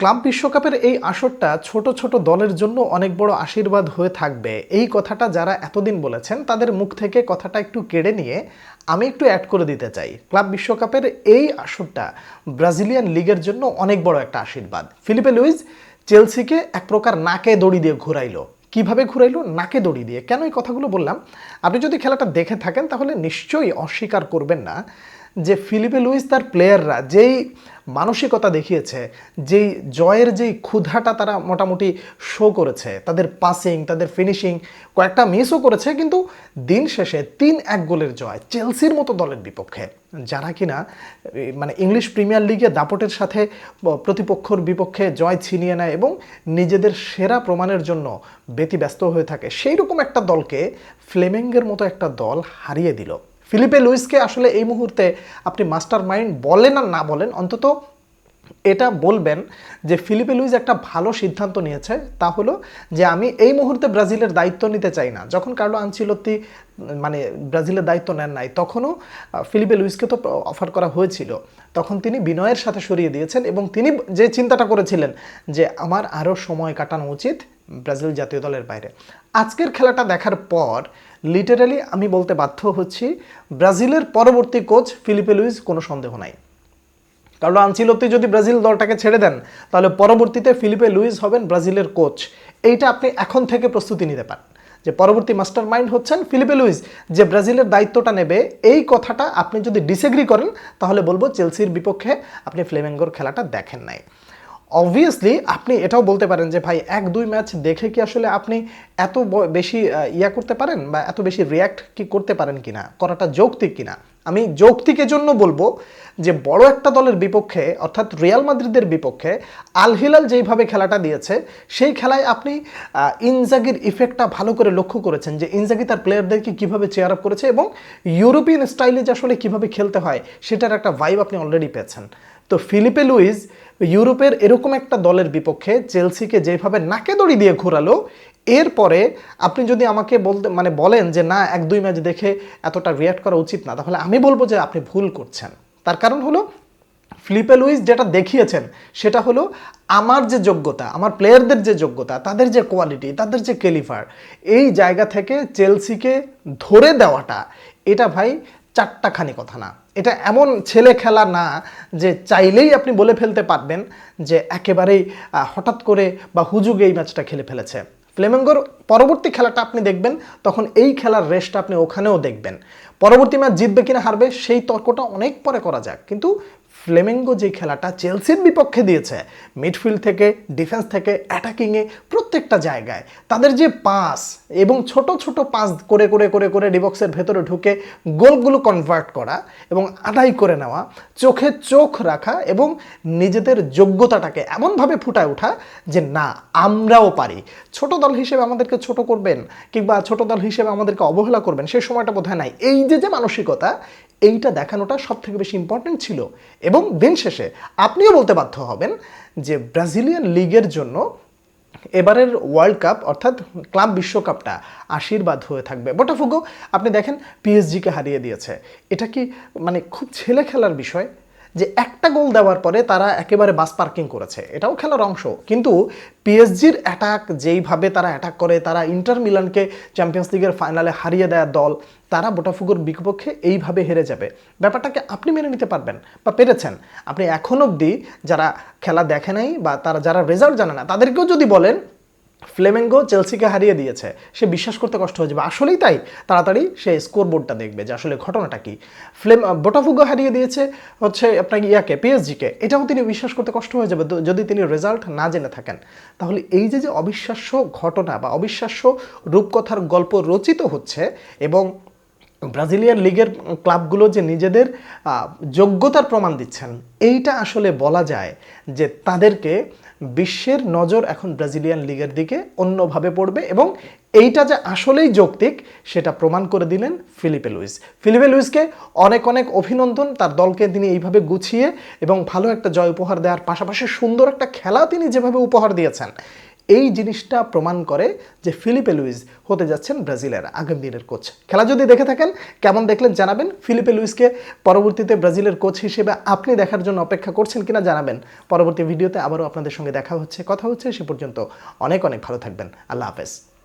Club বিশ্বকাপের এই আসরটা ছোট ছোট দলের জন্য অনেক বড় আশীর্বাদ হয়ে থাকবে। এই কথাটা যারা এতদিন বলেছেন, তাদের মুখ থেকে কথাটা একটু কেড়ে নিয়ে আমি একটু অ্যাড করে দিতে চাই। ক্লাব বিশ্বকাপের এই আসরটা ব্রাজিলিয়ান লিগের জন্য অনেক বড় একটা আশীর্বাদ। ফিলিপে লুইজ চেলসিকে এক প্রকার নাকে দড়ি দিয়ে ঘুরাইলো। কীভাবে ঘুরাইলো? নাকে দড়ি দিয়ে। কেন এই কথাগুলো বললাম? আপনি যদি খেলাটা দেখে থাকেন, তাহলে নিশ্চয়ই অস্বীকার করবেন না। যে ফিলিপে লুইস তার প্লেয়াররা, যেই মানসিকতা দেখিয়েছে, যেই জয়ের যেই ক্ষুধাটা তারা মোটামুটি শো করেছে, তাদের পাসিং তাদের ফিনিশিং কয়েকটা মিসও করেছে, কিন্তু দিন শেষে তিন এক গোলের জয় চেলসির মতো দলের বিপক্ষে। যারা কিনা মানে ইংলিশ প্রিমিয়ার লিগে দাপটের সাথে প্রতিপক্ষর বিপক্ষে জয় ছিনিয়ে নেয় এবং নিজেদের সেরা প্রমাণের জন্য ব্যতিব্যস্ত হয়ে থাকে সেই রকম একটা দলকে ফ্লেমিঙ্গের মতো একটা দল হারিয়ে দিল। ফিলিপে লুইসকে আসলে এই মুহূর্তে আপনি মাস্টার মাইন্ড বলেন আর না বলেন অন্তত এটা বলবেন যে ফিলিপে লুইস একটা ভালো সিদ্ধান্ত নিয়েছে, তা হলো যে আমি এই মুহূর্তে ব্রাজিলের দায়িত্ব নিতে চাই না। যখন কার্লো আনচিলত্তি মানে ব্রাজিলের দায়িত্ব নেন নাই, তখনও ফিলিপে লুইসকে তো অফার করা হয়েছিল। তখন তিনি বিনয়ের সাথে সরিয়ে দিয়েছেন এবং তিনি যে চিন্তাটা করেছিলেন যে আমার আরও সময় কাটানো উচিত ব্রাজিল জাতীয় দলের বাইরে। আজকের খেলাটা দেখার পর লিটারালি আমি বলতে বাধ্য হচ্ছি, ব্রাজিলের পরবর্তী কোচ ফিলিপে লুইস কোনো সন্দেহ নাই। কারণ আনচিলত্তি যদি ব্রাজিল দলটাকে ছেড়ে দেন, তাহলে পরবর্তীতে ফিলিপে লুইস হবেন ব্রাজিলের কোচ। এইটা আপনি এখন থেকে প্রস্তুতি নিতে পারেন। যে পরবর্তী মাস্টার মাইন্ড হচ্ছেন ফিলিপে লুইস, যে ব্রাজিলের দায়িত্বটা নেবে, এই কথাটা আপনি যদি ডিসএগ্রি করেন, তাহলে বলব চেলসির বিপক্ষে আপনি ফ্লেমেঙ্গোর খেলাটা দেখেন নাই। অবভিয়াসলি আপনি এটাও বলতে পারেন যে, ভাই, এক দুই ম্যাচ দেখে কি আসলে আপনি এত বেশি ইয়া করতে পারেন বা এত বেশি রিয়াক্ট কি করতে পারেন কিনা? করাটা যৌক্তিক কিনা? আমি যৌক্তিকের জন্য বলব যে বড় একটা দলের বিপক্ষে, অর্থাৎ রিয়াল মাদ্রিদের বিপক্ষে, আল হিলাল যেইভাবে খেলাটা দিয়েছে, সেই খেলায় আপনি ইনজাগির ইফেক্টটা ভালো করে লক্ষ্য করেছেন যে ইনজাগি তার প্লেয়ারদেরকে কীভাবে চেয়ার আপ করেছে এবং ইউরোপিয়ান স্টাইলে যে আসলে কীভাবে খেলতে হয়, সেটার একটা ভাইব আপনি অলরেডি পেয়েছেন। তো ফিলিপে লুইস, ইউরোপের এরকম একটা দলের বিপক্ষে, চেলসিকে যেভাবে নাকে দড়ি দিয়ে ঘোরালো এরপরে আপনি যদি আমাকে বলতে মানে বলেন যে, না, এক, দুই ম্যাচ দেখে এতটা রিয়াক্ট করা উচিত না, তাহলে আমি বলব যে, আপনি ভুল করছেন। তার কারণ হলো, ফ্লিপে লুইস যেটা দেখিয়েছেন, সেটা হলো আমার যে যোগ্যতা, আমার প্লেয়ারদের যে যোগ্যতা, তাদের যে কোয়ালিটি তাদের যে কেলিফার এই জায়গা থেকে চেলসিকে ধরে দেওয়াটা, এটা ভাই চারটাখানি কথা না। এটা এমন ছেলে খেলা না যে, চাইলেই আপনি বলে ফেলতে পারবেন যে, একেবারেই হঠাৎ করে বা হুজুগে এই ম্যাচটা খেলে ফেলেছে। ফ্লেমেঙ্গোর পরবর্তী খেলাটা আপনি দেখবেন, তখন এই খেলার রেসটা আপনি ওখানেও দেখবেন। পরবর্তী ম্যাচ জিতবে কিনা হারবে, সেই তর্কটা অনেক পরে করা যাক। কিন্তু ফ্লেমেঙ্গো যে খেলাটা চেলসির বিপক্ষে দিয়েছে, মিডফিল্ড থেকে, ডিফেন্স থেকে, অ্যাটাকিংয়ে প্রত্যেকটা জায়গায়, তাদের যে পাস এবং ছোট ছোট পাস করে করে করে করে ডিবক্সের ভেতরে ঢুকে গোলগুলো কনভার্ট করা এবং আদায় করে নেওয়া, চোখে চোখ রাখা এবং নিজেদের যোগ্যতাটাকে এমনভাবে ফুটায় ওঠা যে না, আমরাও পারি। ছোট দল হিসেবে আমাদেরকে ছোট করবেন কিংবা ছোট দল হিসেবে আমাদেরকে অবহেলা করবেন সেই সময়টা বোধহয় নাই। এই যে যে মানসিকতা এইটা দেখানোটা সব থেকে বেশি ইম্পর্টেন্ট ছিল। এবং দিন শেষে আপনিও বলতে বাধ্য হবেন যে ব্রাজিলিয়ান লিগের জন্য এবারের ওয়ার্ল্ড কাপ অর্থাৎ ক্লাব বিশ্বকাপটা আশীর্বাদ হয়ে থাকবে। বোটাফুগো, আপনি দেখেন পিএসজিকে হারিয়ে দিয়েছে। এটা কি মানে খুব ছেলে খেলার বিষয়? যে একটা গোল দেওয়ার পরে তারা একেবারে বাস পার্কিং করেছে। এটাও খেলার অংশ। কিন্তু পিএসজির অ্যাটাক যেইভাবে তারা অ্যাটাক করে, তারা ইন্টার মিলানকে চ্যাম্পিয়ন্স লিগের ফাইনালে হারিয়ে দেওয়া দল, তারা বোটাফুগোর বিপক্ষে এইভাবে হেরে যাবে। ব্যাপারটাকে আপনি মেনে নিতে পারবেন বা পেরেছেন। আপনি এখন অবধি যারা খেলা দেখে নাই বা তারা, যারা রেজাল্ট জানে না, তাদেরকেও যদি বলেন ফ্লেমেঙ্গো চেলসিকে হারিয়ে দিয়েছে। সে বিশ্বাস করতে কষ্ট হয়ে যাবে। আসলেই তাই। তাড়াতাড়ি সে স্কোরবোর্ডটা দেখবে যে আসলে ঘটনাটা কি। ফ্লেম বোটাফুগো হারিয়ে দিয়েছে হচ্ছে আপনার ইয়াকে, পিএসজিকে। এটাও তিনি বিশ্বাস করতে কষ্ট হয়ে যাবে যদি তিনি রেজাল্ট না জেনে থাকেন। তাহলে এই যে যে অবিশ্বাস্য ঘটনা বা অবিশ্বাস্য রূপকথার গল্প রচিত হচ্ছে এবং ব্রাজিলিয়ান লিগের ক্লাবগুলো যে নিজেদের যোগ্যতার প্রমাণ দিচ্ছেন, এইটা আসলে বলা যায় যে তাদেরকে বিশ্বের নজর এখন ব্রাজিলিয়ান লিগের দিকে অন্যভাবে পড়বে এবং এইটা যে আসলেই যৌক্তিক, সেটা প্রমাণ করে দিলেন ফিলিপে লুইস। ফিলিপে লুইসকে অনেক অনেক অভিনন্দন তার দলকে তিনি এইভাবে গুছিয়ে এবং ভালো একটা জয় উপহার দেওয়ার পাশাপাশি সুন্দর একটা খেলা তিনি যেভাবে উপহার দিয়েছেন এই জিনিসটা প্রমাণ করে যে ফিলিপে লুইস হতে যাচ্ছেন ব্রাজিলের আগামী দিনের কোচ। খেলা যদি দেখে থাকেন, কেমন দেখলেন জানাবেন। ফিলিপে লুইসকে পরবর্তীতে ব্রাজিলের কোচ হিসেবে আপনি দেখার জন্য অপেক্ষা করছেন কিনা জানাবেন। পরবর্তী ভিডিওতে আবারও আপনাদের সঙ্গে দেখা হচ্ছে, কথা হচ্ছে সে পর্যন্ত। অনেক অনেক ভালো থাকবেন। আল্লাহ হাফেজ।